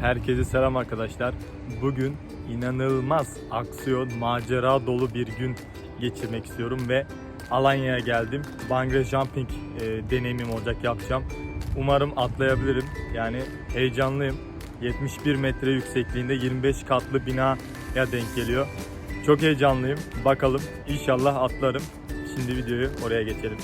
Herkese selam arkadaşlar. Bugün inanılmaz aksiyon, macera dolu bir gün geçirmek istiyorum ve Alanya'ya geldim. Bungee jumping e, deneyimim olacak yapacağım. Umarım atlayabilirim. Yani heyecanlıyım. 71 metre yüksekliğinde 25 katlı binaya denk geliyor. Çok heyecanlıyım. Bakalım inşallah atlarım. Şimdi videoyu oraya geçelim.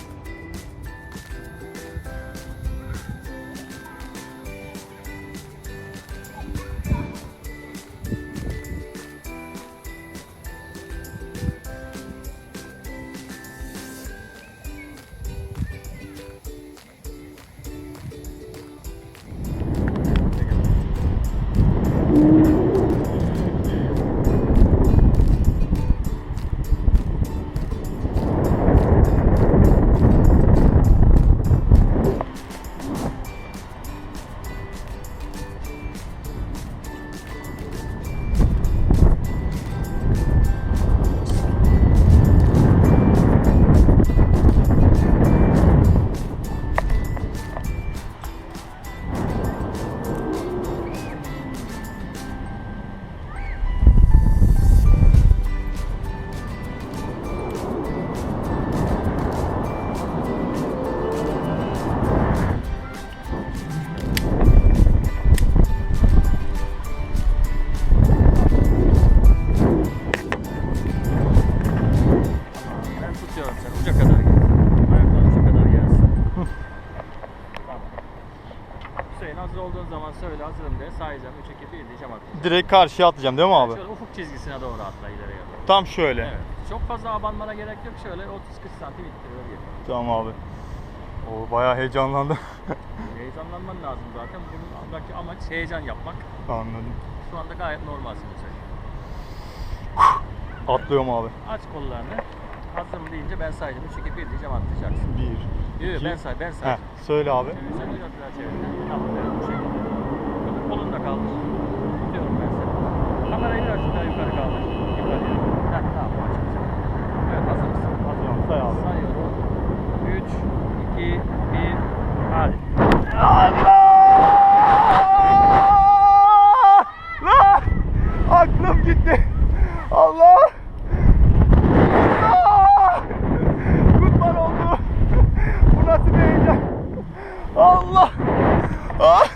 Hüseyin hazır olduğun zaman söyle hazırım de sayacağım. 3 2 1 diyeceğim atlayacağım. Direkt karşıya atlayacağım değil mi abi? Şöyle ufuk çizgisine doğru atla ileriye doğru. Tam şöyle. Evet. Çok fazla abanmana gerek yok. Şöyle 30-40 santim ittiriyor geliyor. Tamam abi. O bayağı heyecanlandım. Heyecanlanman lazım zaten. Bundaki amaç heyecan yapmak. Anladım. Şu anda gayet normalsin Hüseyin. Atlıyorum abi. Aç kollarını. Hazırım deyince ben sayacağım. 3 2 1 diyeceğim atlayacaksın. Bir. Yok yok İki. ben say ben say. Heh, söyle abi. Sen biraz daha çevir. Tamam evet bu şekilde. Öbür kolunu da kaldır. Tutuyorum ben seni. Kamerayı biraz daha yukarı kaldır. Yukarıya. Heh tamam bu açık. Evet hazır mısın? Hazırım. Say abi. Sayıyorum. 3, 2, 1, hadi. Allah! Lan! Aklım gitti. Allah! Allah! Kurban oldu. Bu nasıl bir heyecan? Allah! Ah!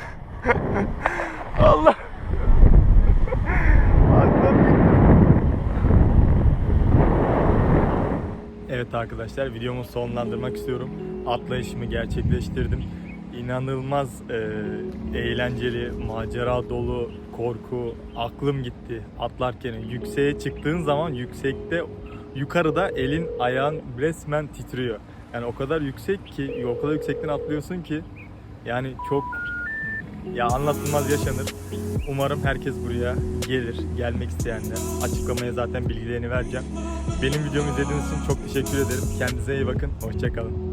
Allah! Aklım gitti. Evet arkadaşlar videomu sonlandırmak istiyorum. Atlayışımı gerçekleştirdim. İnanılmaz e, eğlenceli, macera dolu, korku, aklım gitti atlarken. Yükseğe çıktığın zaman yüksekte yukarıda elin ayağın resmen titriyor. Yani o kadar yüksek ki, o kadar yüksekten atlıyorsun ki yani çok ya anlatılmaz yaşanır. Umarım herkes buraya gelir. Gelmek isteyenler. Açıklamaya zaten bilgilerini vereceğim. Benim videomu izlediğiniz için çok teşekkür ederim. Kendinize iyi bakın. Hoşçakalın.